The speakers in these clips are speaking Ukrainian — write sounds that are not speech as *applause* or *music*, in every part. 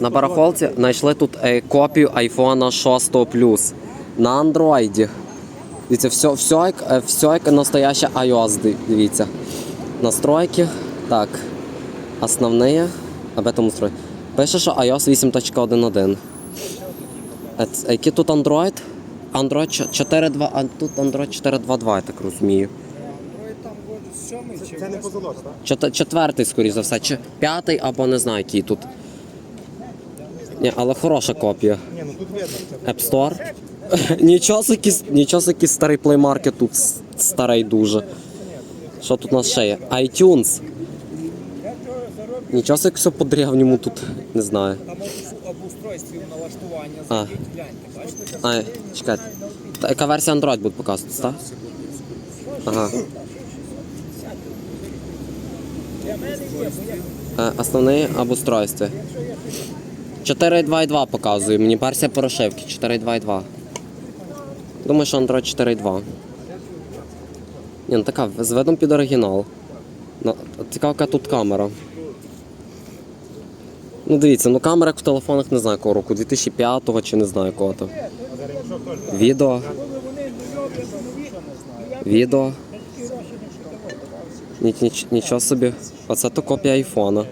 На барахолці знайшли тут е, копію iPhone 6 Plus на андроїді. Дивіться, все, все, як, е, все як настояща iOS, дивіться. Настройки. Так. Основні. Об этом настрой. Пише, що iOS 8.1.1. А який тут Android? Android 4.2, а тут Android 4.2.2, я так розумію. Це не позолота, так? Четвертий, скоріш за все, чи п'ятий або не знаю, який тут. Ні, але хороша копія. Ні, ну тут видно. App Store. *laughs* нічого собі, нічого собі старий Play Market тут старий дуже. Що тут у нас ще є? iTunes. Нічого собі все по-древньому тут, не знаю. Там об устройстві налаштування А. гляньте, бачите? А, чекайте. Та яка версія Android буде показуватися, так? Ага. Е, Основний обустройство. 4.2.2 показує. Мені версія порошивки 4.2.2. Думаю, що Android 4.2. Ні, ну така, з видом під оригінал. Ну, Цікаво, яка тут камера. Ну дивіться, ну камера в телефонах не знаю якого року, 2005 чи не знаю якого то. Відео. Відео. Ні, ніч- нічого собі. Оце то копія айфона.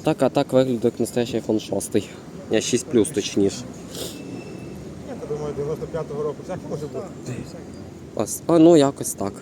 А так, а так виглядає як настоящий iPhone 6. Я 6 плюс точніше. я думаю, 95-го року всяке може бути. А, ну якось так.